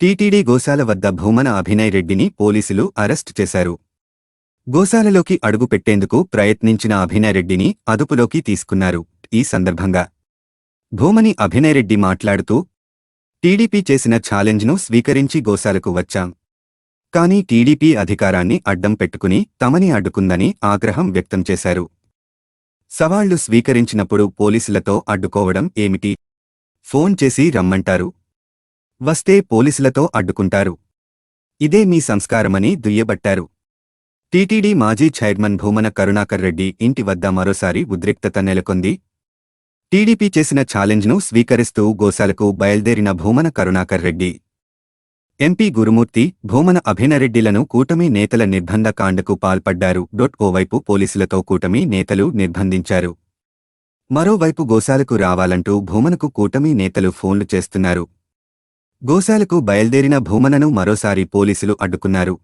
TTD గోశాల వద్ద భూమన అభినయ్ రెడ్డిని పోలీసులు అరెస్ట్ చేశారు. గోశాలలోకి అడుగు పెట్టేందుకు ప్రయత్నించిన అభినయ్ రెడ్డిని అదుపులోకి తీసుకున్నారు. ఈ సందర్భంగా భూమని అభినయ్ రెడ్డి మాట్లాడుతూ టీడీపీ చేసిన ఛాలెంజ్ను స్వీకరించి గోశాలకు వచ్చాం. కానీ టీడీపీ అధికారాన్ని అడ్డం పెట్టుకుని తమని అడ్డుకుందని ఆగ్రహం వ్యక్తం చేశారు. సవాళ్ళు స్వీకరించినప్పుడు పోలీసులతో అడ్డుకోవడం ఏమిటి? ఫోన్ చేసి రమ్మంటారు. వస్తే పోలీసులతో అడ్డుకుంటారు. ఇదే మీ సంస్కారమని దుయ్యబట్టారు. టీటీడీ మాజీ చైర్మన్ భూమన కరుణాకర్ రెడ్డి ఇంటి వద్ద మరోసారి ఉద్రిక్తత నెలకొంది. టీడీపీ చేసిన ఛాలెంజ్ను స్వీకరిస్తూ గోశాలకు బయల్దేరిన భూమన కరుణాకర్ రెడ్డి. ఎంపీ గురుమూర్తి భూమన అభినరెడ్డిలను కూటమి నేతల నిర్బంధ కాండకు పాల్పడ్డారు. డొట్ ఓవైపు పోలీసులతో కూటమి నేతలు నిర్బంధించారు. మరోవైపు గోశాలకు రావాలంటూ భూమనకు కూటమి నేతలు ఫోన్లు చేస్తున్నారు. గోశాలకు బయల్దేరిన భూమనను మరోసారి పోలీసులు అడ్డుకున్నారు.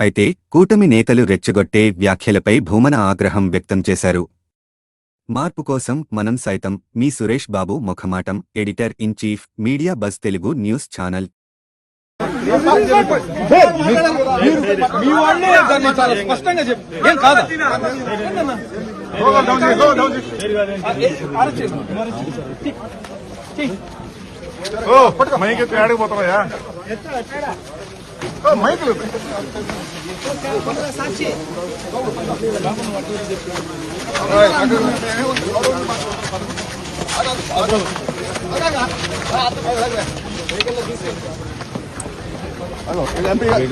అయితే కూటమి నేతలు రెచ్చగొట్టే వ్యాఖ్యలపై భూమన ఆగ్రహం వ్యక్తం చేశారు. మార్పు కోసం మనం సైతం మీ Suresh Babu ముఖమాటం editor in chief media bus Telugu news channel. స్పష్టంగా ఓ పట్టుకో మైక్ ఎత్తి ఆడికి పోతున్నాయా ఓ మైకులు హలో ఇది ఎంపీ గారు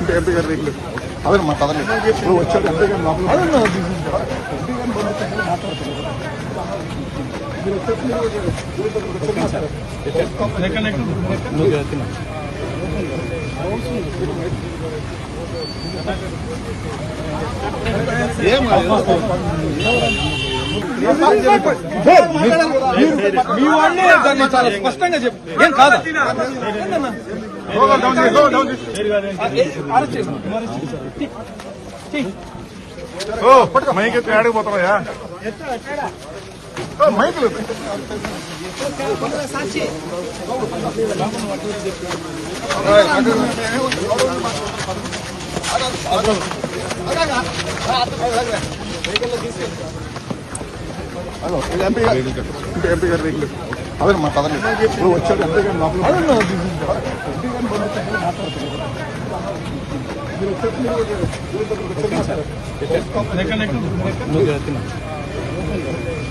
ఇంకా ఎంపీ గారు రేట్లు అదే మా పదండి ఇప్పుడు వచ్చాడు ఎంపీ గారు లోపల ఏం మీ వాళ్ళే దాన్ని చాలా స్పష్టంగా చెప్పు ఏం కాదు ఓ పట్టుకో మైకి ఎత్తి ఆడికి పోతున్నాయా ఓ మైకులు హలో ఇది ఎంపీ గారు ఇంకా ఎంపీ గారు రేట్లు అదే మా పదండి ఇప్పుడు వచ్చాడు ఎంపీ గారు లోపల ఏం